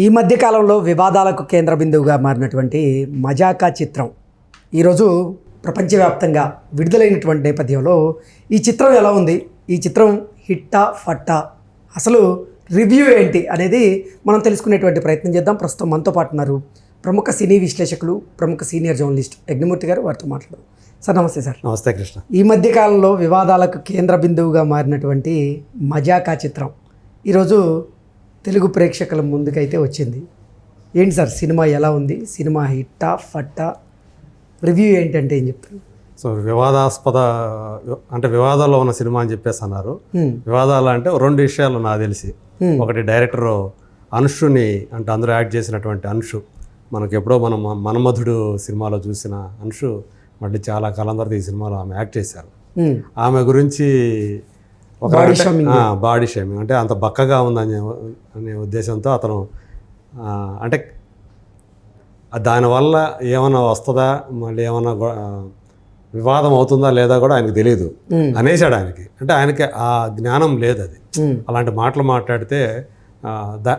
ఈ మధ్య కాలంలో వివాదాలకు కేంద్ర బిందువుగా మారినటువంటి మజాకా చిత్రం ఈరోజు ప్రపంచవ్యాప్తంగా విడుదలైనటువంటి నేపథ్యంలో ఈ చిత్రం ఎలా ఉంది? ఈ చిత్రం హిట్టా ఫట్టా? అసలు రివ్యూ ఏంటి అనేది మనం తెలుసుకునేటువంటి ప్రయత్నం చేద్దాం. ప్రస్తుతం మనతో పాటు ఉన్నారు ప్రముఖ సినీ విశ్లేషకులు ప్రముఖ సీనియర్ జర్నలిస్ట్ యజ్ఞమూర్తి గారు. వారితో మాట్లాడదాం. సార్ నమస్తే సార్. నమస్తే కృష్ణ. ఈ మధ్య కాలంలో వివాదాలకు కేంద్ర బిందువుగా మారినటువంటి మజాకా చిత్రం ఈరోజు తెలుగు ప్రేక్షకుల ముందుకైతే వచ్చింది. ఏంటి సార్ సినిమా ఎలా ఉంది? సినిమా హిట్టా ఫట్టా? రివ్యూ ఏంటంటే ఏం చెప్తారు? సో వివాదాస్పద అంటే వివాదాల్లో ఉన్న సినిమా అని చెప్పేసి అన్నారు. వివాదాలు అంటే రెండు విషయాలు నాకు తెలిసి. ఒకటి డైరెక్టర్ అనుషుని అంటే అందరూ యాక్ట్ చేసినటువంటి అనుషు. మనకి ఎప్పుడో మనం మన్మధుడు సినిమాలో చూసిన అనుషు మళ్ళీ చాలా కాలం తర్వాత ఈ సినిమాలో ఆమె యాక్ట్ చేశారు. ఆమె గురించి ఒక బాడీ షేమింగ్ అంటే అంత బక్కగా ఉందని అనే ఉద్దేశంతో అతను అంటే దానివల్ల ఏమైనా వస్తుందా మళ్ళీ ఏమైనా వివాదం అవుతుందా లేదా కూడా ఆయనకు తెలియదు Hmm. అనేసాడు ఆయనకి. అంటే ఆయనకి ఆ జ్ఞానం లేదు అది. హ్మ్. అలాంటి మాటలు మాట్లాడితే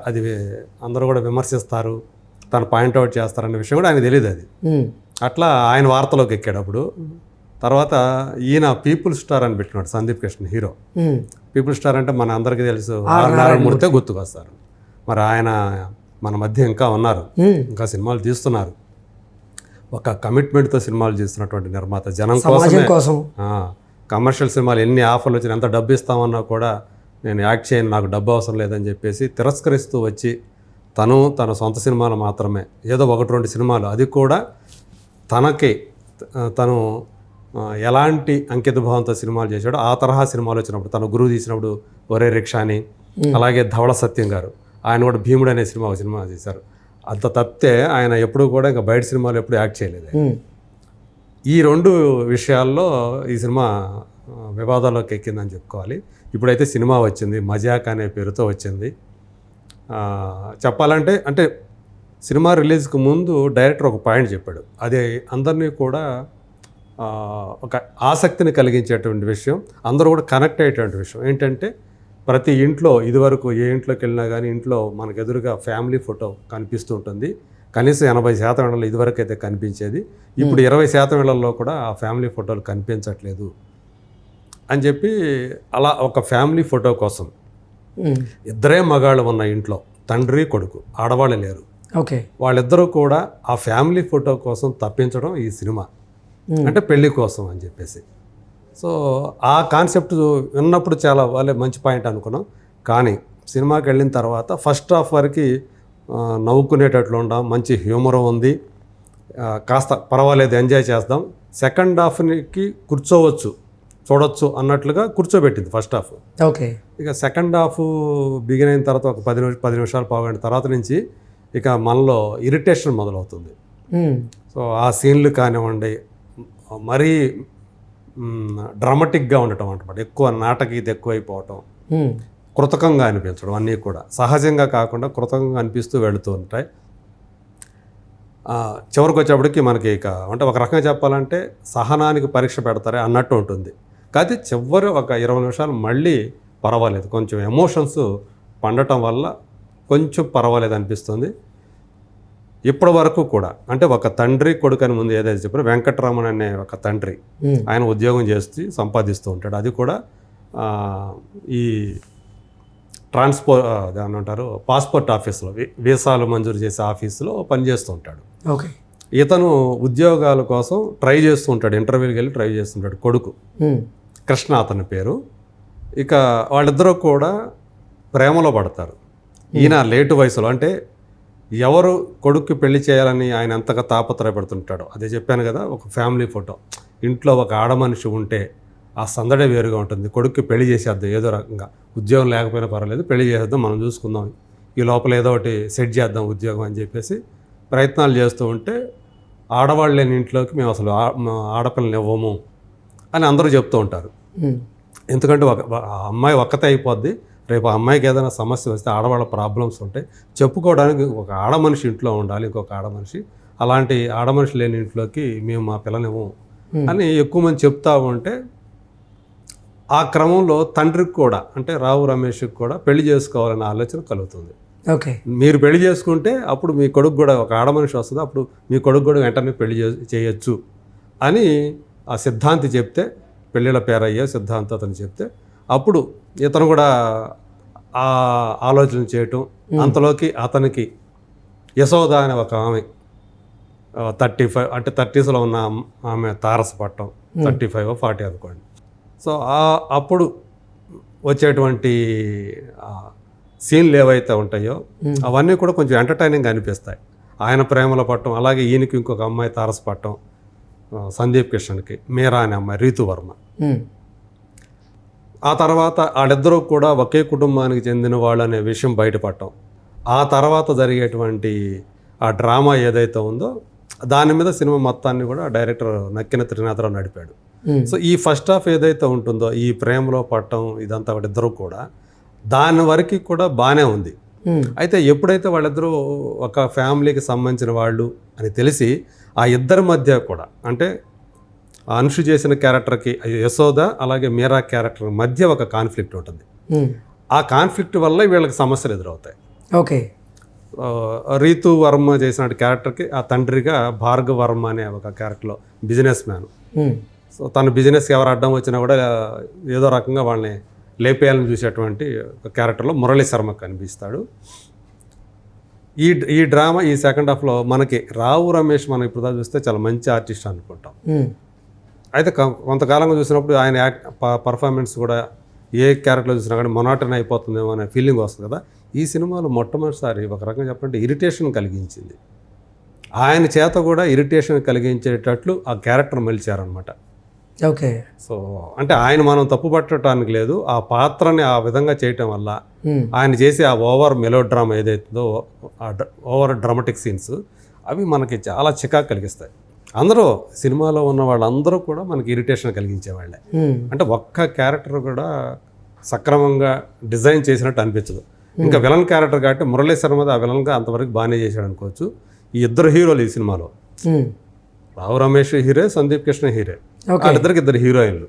అది అందరూ కూడా విమర్శిస్తారు తను పాయింట్అవుట్ చేస్తారనే విషయం కూడా ఆయనకు తెలియదు అది. హ్మ్. అట్లా ఆయన వార్తలోకి ఎక్కాడు అప్పుడు. తర్వాత ఈయన పీపుల్ స్టార్ అని పెట్టినాడు Sandeep Krishna hero. People star అంటే మన అందరికీ తెలుసు. ఆర్ నారాయణమూర్తే గుర్తుకొస్తారు. మరి ఆయన మన మధ్య ఇంకా ఉన్నారు. ఇంకా సినిమాలు తీస్తున్నారు. ఒక కమిట్మెంట్తో సినిమాలు చేస్తున్నటువంటి నిర్మాత. జనం కోసం. కమర్షియల్ సినిమాలు ఎన్ని ఆఫర్లు వచ్చినా ఎంత డబ్బు ఇస్తామన్నా కూడా నేను యాక్ట్ చేయను నాకు డబ్బు అవసరం లేదని చెప్పేసి తిరస్కరిస్తూ వచ్చి తను తన సొంత సినిమాలు మాత్రమే. ఏదో ఒకటి రెండు సినిమాలు. అది కూడా తనకి. తను ఎలాంటి అంకిత భావంతో సినిమాలు చేశాడో ఆ తరహా సినిమాలు వచ్చినప్పుడు తన గురువు తీసినప్పుడు ఒరే రిక్షాని అలాగే ధవళ సత్యం గారు ఆయన కూడా భీముడు అనే సినిమా సినిమా చేశారు. అంత తప్పితే ఆయన ఎప్పుడు కూడా ఇంకా బయట సినిమాలు ఎప్పుడు యాక్ట్ చేయలేదు. ఈ రెండు విషయాల్లో ఈ సినిమా వివాదాల్లోకి ఎక్కిందని చెప్పుకోవాలి. ఇప్పుడైతే సినిమా వచ్చింది మజాక్ అనే పేరుతో వచ్చింది. చెప్పాలంటే అంటే సినిమా రిలీజ్కి ముందు డైరెక్టర్ ఒక పాయింట్ చెప్పాడు. అది అందరినీ కూడా ఒక ఆసక్తిని కలిగించేటువంటి విషయం అందరూ కూడా కనెక్ట్ అయ్యేటువంటి విషయం. ఏంటంటే ప్రతి ఇంట్లో ఇదివరకు ఏ ఇంట్లోకి వెళ్ళినా కానీ ఇంట్లో మనకు ఎదురుగా ఫ్యామిలీ ఫోటో కనిపిస్తూ ఉంటుంది. కనీసం ఎనభై శాతం ఇళ్ళలో ఇదివరకు అయితే కనిపించేది. ఇప్పుడు ఇరవై శాతం ఇళ్ళలో కూడా ఆ ఫ్యామిలీ ఫోటోలు కనిపించట్లేదు అని చెప్పి అలా ఒక ఫ్యామిలీ ఫోటో కోసం. ఇద్దరే మగాళ్ళు ఉన్న ఇంట్లో తండ్రి కొడుకు ఆడవాళ్ళు లేరు. ఓకే. వాళ్ళిద్దరూ కూడా ఆ ఫ్యామిలీ ఫోటో కోసం తప్పించడం ఈ సినిమా. అంటే పెళ్ళి కోసం అని చెప్పేసి. సో ఆ కాన్సెప్ట్ విన్నప్పుడు చాలా వాళ్ళే మంచి పాయింట్ అనుకున్నాం. కానీ సినిమాకి వెళ్ళిన తర్వాత ఫస్ట్ హాఫ్ వరకు నవ్వుకునేటట్లు ఉండాం మంచి హ్యూమర్ ఉంది. కాస్త పర్వాలేదు ఎంజాయ్ చేద్దాం సెకండ్ హాఫ్కి కూర్చోవచ్చు చూడొచ్చు అన్నట్లుగా కూర్చోబెట్టింది ఫస్ట్ హాఫ్. ఓకే. ఇక సెకండ్ హాఫ్ బిగిన్ అయిన తర్వాత ఒక పది నిమిషం పది నిమిషాలు పావుగంట తర్వాత నుంచి ఇక మనలో ఇరిటేషన్ మొదలవుతుంది. హ్మ్. సో ఆ సీన్లు కానివ్వండి మరీ డ్రామాటిక్గా ఉండటం అనమాట ఎక్కువ నాటకీయత ఎక్కువైపోవటం. కృతకంగా అనిపించడం అన్నీ కూడా. సహజంగా కాకుండా కృతకంగా అనిపిస్తూ వెళుతూ ఉంటాయి. చివరికి వచ్చేప్పటికి మనకి ఇక అంటే ఒక రకంగా చెప్పాలంటే సహనానికి పరీక్ష పెడతారే అన్నట్టు ఉంటుంది. కాకపోతే చివరి ఒక ఇరవై నిమిషాలు మళ్ళీ పర్వాలేదు. కొంచెం ఎమోషన్స్ పండటం వల్ల కొంచెం పర్వాలేదు అనిపిస్తుంది. ఇప్పటి వరకు కూడా అంటే ఒక తండ్రి కొడుకు అని ముందు ఏదైతే చెప్పారో వెంకటరామన్ అనే ఒక తండ్రి. ఆయన ఉద్యోగం చేస్తూ సంపాదిస్తూ ఉంటాడు. అది కూడా ఈ ట్రాన్స్పో అంటారు పాస్పోర్ట్ ఆఫీస్లో వీసాలు మంజూరు చేసే ఆఫీసులో పనిచేస్తూ ఉంటాడు. ఓకే. ఇతను ఉద్యోగాల కోసం ట్రై చేస్తూ ఉంటాడు. ఇంటర్వ్యూకి వెళ్ళి ట్రై చేస్తుంటాడు కొడుకు. కృష్ణ అతని పేరు. ఇక వాళ్ళిద్దరూ కూడా ప్రేమలో పడతారు. ఈయన లేటు వయసులో అంటే ఎవరు కొడుక్కి పెళ్ళి చేయాలని ఆయన ఎంతగా తాపత్రయపడుతుంటాడో. అదే చెప్పాను కదా ఒక ఫ్యామిలీ ఫోటో. ఇంట్లో ఒక ఆడ మనిషి ఉంటే ఆ సందడే వేరుగా ఉంటుంది. కొడుక్కి పెళ్ళి చేసేద్దాం ఏదో రకంగా. ఉద్యోగం లేకపోయినా పర్వాలేదు పెళ్ళి చేసేద్దాం మనం చూసుకుందాం. ఈ లోపల ఏదో ఒకటి సెట్ చేద్దాం ఉద్యోగం అని చెప్పేసి ప్రయత్నాలు చేస్తూ ఉంటే ఆడవాళ్ళు లేని ఇంట్లోకి మేము అసలు ఆడపిల్లని ఇవ్వము అని అందరూ చెప్తూ ఉంటారు. ఎందుకంటే ఒక అమ్మాయి ఒక్కతే అయిపోద్ది. రేపు ఆ అమ్మాయికి ఏదైనా సమస్య వస్తే ఆడవాళ్ళ ప్రాబ్లమ్స్ ఉంటాయి. చెప్పుకోవడానికి ఒక ఆడ మనిషి ఇంట్లో ఉండాలి ఇంకొక ఆడ మనిషి. అలాంటి ఆడ మనిషి లేని ఇంట్లోకి మేము మా పిల్లనివ్వం అని ఎక్కువ మంది చెప్తా ఉంటే ఆ క్రమంలో తండ్రికి కూడా అంటే రావు రమేష్కి కూడా పెళ్ళి చేసుకోవాలనే ఆలోచన కలుగుతుంది. ఓకే. మీరు పెళ్ళి చేసుకుంటే అప్పుడు మీ కొడుకు కూడా ఒక ఆడ మనిషి వస్తుంది అప్పుడు మీ కొడుకు కూడా వెంటనే పెళ్ళి చేయొచ్చు అని ఆ సిద్ధాంతి చెప్తే పెళ్ళిళ్ళ పేరయ్యే సిద్ధాంతి అతను చెప్తే అప్పుడు ఇతను కూడా ఆ ఆలోచన చేయటం అంతలోకి అతనికి యశోద అనే ఒక ఆమె థర్టీ ఫైవ్ అంటే థర్టీస్లో ఉన్న ఆమ్- తారసపట్టం థర్టీ ఫైవ్ ఫార్టీ అనుకోండి. సో ఆ- అప్పుడు వచ్చేటువంటి సీన్లు ఏవైతే ఉంటాయో అవన్నీ కూడా కొంచెం ఎంటర్టైనింగ్ అనిపిస్తాయి. ఆయన ప్రేమలో పట్టడం అలాగే ఈయనకి ఇంకొక అమ్మాయి తారసపట్టం సందీప్ కిషన్కి మీరా అనే అమ్మాయి రీతు వర్మ. ఉమ్, ఆ తర్వాత వాళ్ళిద్దరూ కూడా ఒకే కుటుంబానికి చెందిన వాళ్ళు అనే విషయం బయటపడటం. ఆ తర్వాత జరిగేటువంటి ఆ డ్రామా ఏదైతే ఉందో దాని మీద సినిమా మొత్తాన్ని కూడా డైరెక్టర్ నక్కిన త్రినాథరావు నడిపాడు. సో ఈ ఫస్ట్ హాఫ్ ఏదైతే ఉంటుందో ఈ ప్రేమలో పట్టడం ఇదంతా వాళ్ళిద్దరూ కూడా దాని వరకు కూడా బాగానే ఉంది. అయితే ఎప్పుడైతే వాళ్ళిద్దరూ ఒక ఫ్యామిలీకి సంబంధించిన వాళ్ళు అని తెలిసి ఆ ఇద్దరి మధ్య కూడా అంటే అనుషు చేసిన క్యారెక్టర్కి యశోద అలాగే మీరా క్యారెక్టర్ మధ్య ఒక కాన్ఫ్లిక్ట్ ఉంటుంది. ఆ కాన్ఫ్లిక్ట్ వల్ల వీళ్ళకి సమస్యలు ఎదురవుతాయి. ఓకే. రీతు వర్మ చేసిన క్యారెక్టర్కి ఆ తండ్రిగా భార్గవ వర్మ అనే ఒక క్యారెక్టర్లో బిజినెస్ మ్యాన్. సో తన బిజినెస్కి ఎవరు అడ్డం వచ్చినా కూడా ఏదో రకంగా వాళ్ళని లేపేయాలని చూసేటువంటి ఒక క్యారెక్టర్లో మురళీ శర్మ కనిపిస్తాడు. ఈ ఈ డ్రామా ఈ సెకండ్ హాఫ్లో మనకి రావు రమేష్ మనం ఇప్పుడు చూస్తే చాలా మంచి ఆర్టిస్ట్ అనుకుంటాం. అయితే కొంతకాలంగా చూసినప్పుడు ఆయన యాక్ట్ పర్ఫార్మెన్స్ కూడా ఏ క్యారెక్టర్లో చూసినా కానీ మొనాటన్ అయిపోతుందేమో అనే ఫీలింగ్ వస్తుంది కదా. ఈ సినిమాలో మొట్టమొదటిసారి ఒక రకంగా చెప్పంటే ఇరిటేషన్ కలిగించింది. ఆయన చేత కూడా ఇరిటేషన్ కలిగించేటట్లు ఆ క్యారెక్టర్ మలిచారనమాట ఓకే. సో అంటే ఆయన మనం తప్పు పట్టడానికి లేదు ఆ పాత్రని ఆ విధంగా చేయటం వల్ల ఆయన చేసే ఆ ఓవర్ మెలో డ్రామా ఏదైతుందో ఓవర్ డ్రామాటిక్ సీన్స్ అవి మనకి చాలా చికాకు కలిగిస్తాయి. అందరూ సినిమాలో ఉన్న వాళ్ళందరూ కూడా మనకి ఇరిటేషన్ కలిగించే వాళ్ళే ఉమ్, అంటే ఒక్క క్యారెక్టర్ కూడా సక్రమంగా డిజైన్ చేసినట్టు అనిపించదు. ఇంకా విలన్ క్యారెక్టర్ కాబట్టి మురళీ శర్మ ఆ విలన్గా అంతవరకు బాగానే చేశాడు అనుకోవచ్చు. ఈ ఇద్దరు హీరోలు ఈ సినిమాలో. రావు రమేష్ హీరే సందీప్ కృష్ణ హీరే. వాళ్ళిద్దరికి ఇద్దరు హీరోయిన్లు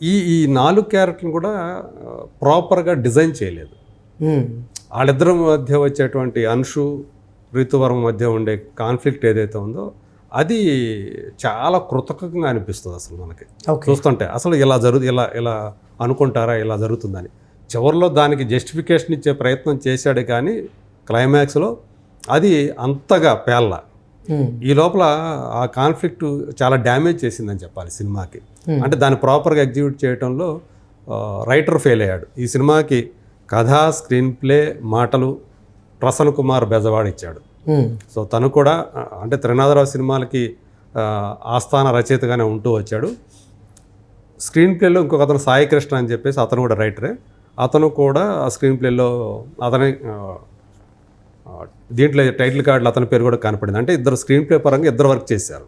ఈ ఈ నాలుగు క్యారెక్టర్లు కూడా ప్రాపర్గా డిజైన్ చేయలేదు. వాళ్ళిద్దరి మధ్య వచ్చేటువంటి అంశు ఋతువరం మధ్య ఉండే కాన్ఫ్లిక్ట్ ఏదైతే ఉందో అది చాలా కృతకంగా అనిపిస్తుంది అసలు మనకి. చూస్తుంటే అసలు ఇలా జరుగు ఇలా ఇలా అనుకుంటారా ఇలా జరుగుతుందని. చివరిలో దానికి జస్టిఫికేషన్ ఇచ్చే ప్రయత్నం చేశాడు కానీ క్లైమాక్స్లో అది అంతగా పేల్ల. ఈ లోపల ఆ కాన్ఫ్లిక్ట్ చాలా డ్యామేజ్ చేసిందని చెప్పాలి సినిమాకి. అంటే దాన్ని ప్రాపర్గా ఎగ్జిక్యూట్ చేయడంలో రైటర్ ఫెయిల్ అయ్యాడు. ఈ సినిమాకి కథ స్క్రీన్ ప్లే మాటలు ప్రసన్న కుమార్ బెజవాడ్ ఇచ్చాడు. సో తను కూడా అంటే త్రినాథరావు సినిమాలకి ఆస్థాన రచయితగానే ఉంటూ వచ్చాడు. స్క్రీన్ ప్లేలో ఇంకొక అతను సాయి కృష్ణ అని చెప్పేసి అతను కూడా రైటరే. అతను కూడా ఆ స్క్రీన్ ప్లేలో అతని దీంట్లో టైటిల్ కార్డులో అతని పేరు కూడా కనపడింది. అంటే ఇద్దరు స్క్రీన్ ప్లే పరంగా ఇద్దరు వర్క్ చేశారు.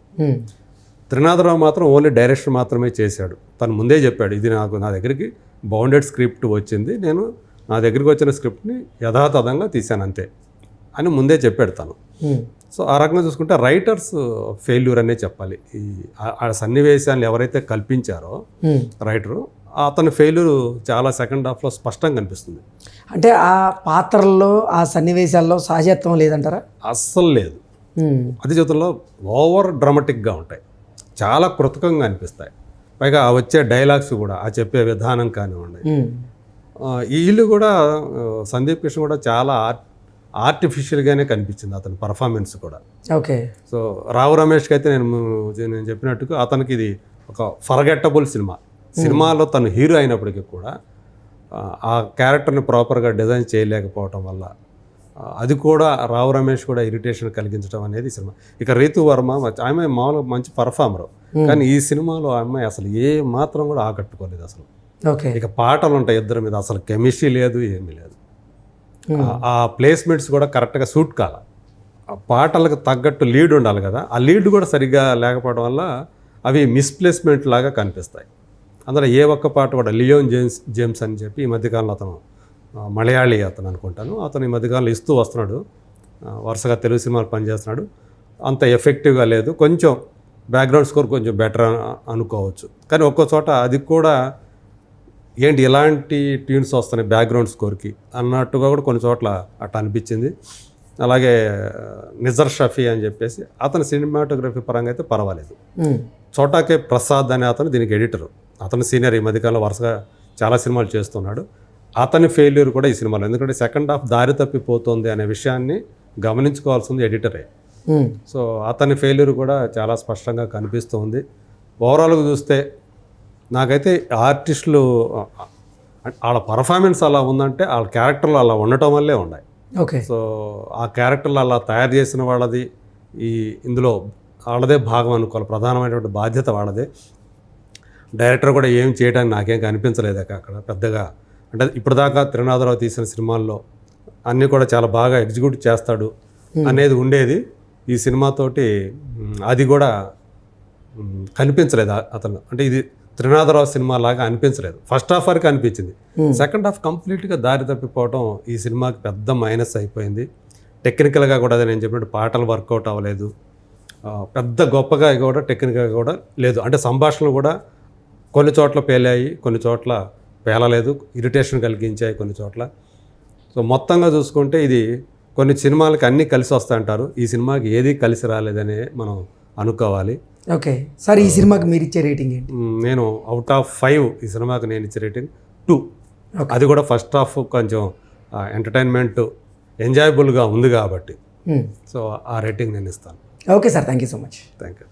త్రినాథరావు మాత్రం ఓన్లీ డైరెక్షన్ మాత్రమే చేశాడు. తను ముందే చెప్పాడు ఇది నాకు నా దగ్గరికి బౌండెడ్ స్క్రిప్ట్ వచ్చింది నేను నా దగ్గరికి వచ్చిన స్క్రిప్ట్ని యథాతథంగా తీశాను అంతే అని ముందే చెప్పాడు తను. ఉమ్, సో ఆ రకంగా చూసుకుంటే రైటర్స్ ఫెయిల్యూర్ అనే చెప్పాలి. ఈ ఆ- సన్నివేశాన్ని ఎవరైతే కల్పించారో. రైటరు అతని ఫెయిల్యూర్ చాలా సెకండ్ హాఫ్లో స్పష్టంగా కనిపిస్తుంది. అంటే ఆ పాత్రల్లో ఆ సన్నివేశాల్లో సహజత్వం లేదంటారా? అస్సలు లేదు. అది చేతుల్లో ఓవర్ డ్రామాటిక్గా ఉంటాయి. చాలా కృతకంగా అనిపిస్తాయి. పైగా ఆ వచ్చే డైలాగ్స్ కూడా ఆ చెప్పే విధానం కానివ్వండి. ఇల్లు కూడా సందీప్ కృష్ణ కూడా చాలా ఆర్ట్ ఆర్టిఫిషియల్గానే కనిపించింది అతని పర్ఫార్మెన్స్ కూడా. ఓకే. సో రావు రమేష్కి అయితే నేను నేను చెప్పినట్టుగా అతనికి ఇది ఒక ఫర్గెట్టబుల్ సినిమా. సినిమాలో తను హీరో అయినప్పటికీ కూడా ఆ, క్యారెక్టర్ని ప్రాపర్గా డిజైన్ చేయలేకపోవటం వల్ల అది కూడా రావు రమేష్ కూడా ఇరిటేషన్ కలిగించడం అనేది సినిమా. ఇక రీతు వర్మ ఆమె మామూలుగా మంచి పర్ఫార్మర్ కానీ ఈ సినిమాలో ఆ అమ్మాయి అసలు ఏ మాత్రం కూడా ఆకట్టుకోలేదు అసలు. ఓకే. ఇక పాటలు ఉంటాయి ఇద్దరి మీద. అసలు కెమిస్ట్రీ లేదు ఏమీ లేదు. ఆ- ప్లేస్మెంట్స్ కూడా కరెక్ట్గా సూట్ కాల. ఆ పాటలకు తగ్గట్టు లీడ్ ఉండాలి కదా. ఆ లీడ్ కూడా సరిగ్గా లేకపోవడం వల్ల అవి మిస్ప్లేస్మెంట్ లాగా కనిపిస్తాయి. అందులో ఏ ఒక్క పాట కూడా లియోన్ జేమ్స్ జేమ్స్ అని చెప్పి ఈ మధ్యకాలంలో అతను మలయాళీ అతను అనుకుంటాను. అతను ఈ మధ్యకాలంలో ఇస్తూ వస్తున్నాడు. వరుసగా తెలుగు సినిమాలు పనిచేస్తున్నాడు. అంత ఎఫెక్టివ్గా లేదు. కొంచెం బ్యాక్గ్రౌండ్ స్కోర్ కొంచెం బెటర్ అనుకోవచ్చు. కానీ ఒక్కో చోట అది కూడా ఏంటి ఇలాంటి ట్యూన్స్ వస్తున్నాయి బ్యాక్గ్రౌండ్ స్కోర్కి? అన్నట్టుగా కూడా కొన్ని చోట్ల అట్లా అనిపించింది. అలాగే నిజర్ షఫీ అని చెప్పేసి అతని సినిమాటోగ్రఫీ పరంగా అయితే పర్వాలేదు. చోటాకే ప్రసాద్ అనే అతను దీనికి ఎడిటర్. అతను సీనియర్ ఈ మధ్యకాలంలో వరుసగా చాలా సినిమాలు చేస్తున్నాడు. అతని ఫెయిల్యూర్ కూడా ఈ సినిమాలో. ఎందుకంటే సెకండ్ హాఫ్ దారి తప్పిపోతుంది అనే విషయాన్ని గమనించుకోవాల్సింది ఎడిటరే. సో అతని ఫెయిల్యూర్ కూడా చాలా స్పష్టంగా కనిపిస్తుంది. ఓవరాల్గా చూస్తే నాకైతే ఆర్టిస్టులు వాళ్ళ పర్ఫార్మెన్స్ అలా ఉందంటే వాళ్ళ క్యారెక్టర్లు అలా ఉండటం వల్లే ఉన్నాయి. ఓకే. సో ఆ క్యారెక్టర్లు అలా తయారు చేసిన వాళ్ళది ఈ ఇందులో వాళ్ళదే భాగం అనుకోవాలి. ప్రధానమైనటువంటి బాధ్యత వాళ్ళదే. డైరెక్టర్ కూడా ఏం చేయడానికి నాకేం కనిపించలేదు అక్కడ పెద్దగా. అంటే ఇప్పటిదాకా త్రినాథరావు తీసిన సినిమాల్లో అన్నీ కూడా చాలా బాగా ఎగ్జిక్యూట్ చేస్తాడు అనేది ఉండేది. ఈ సినిమాతోటి అది కూడా కనిపించలేదు అతను. అంటే ఇది త్రినాథరావు సినిమా లాగా అనిపించలేదు. ఫస్ట్ హాఫ్ వరకు అనిపించింది. సెకండ్ హాఫ్ కంప్లీట్గా దారి తప్పిపోవడం ఈ సినిమాకి పెద్ద మైనస్ అయిపోయింది. టెక్నికల్గా కూడా అదే నేను చెప్పినట్టు పాటలు వర్కౌట్ అవ్వలేదు. పెద్ద గొప్పగా కూడా టెక్నికల్గా కూడా లేదు. అంటే సంభాషణలు కూడా కొన్ని చోట్ల పేలాయి కొన్ని చోట్ల పేలలేదు. ఇరిటేషన్ కలిగించాయి కొన్ని చోట్ల. సో మొత్తంగా చూసుకుంటే ఇది కొన్ని సినిమాలకి అన్నీ కలిసి వస్తాయంటారు. ఈ సినిమాకి ఏది కలిసి రాలేదనే మనం అనుకోవాలి. ఓకే. సార్ ఈ సినిమాకి మీరు ఇచ్చే రేటింగ్ ఏంటి? నేను అవుట్ ఆఫ్ ఫైవ్ ఈ సినిమాకి నేను ఇచ్చే రేటింగ్ టూ అది కూడా ఫస్ట్ హాఫ్ కొంచెం ఎంటర్టైన్మెంట్ ఎంజాయబుల్గా ఉంది కాబట్టి. సో ఆ రేటింగ్ నేను ఇస్తాను. Okay sir thank you so much thank you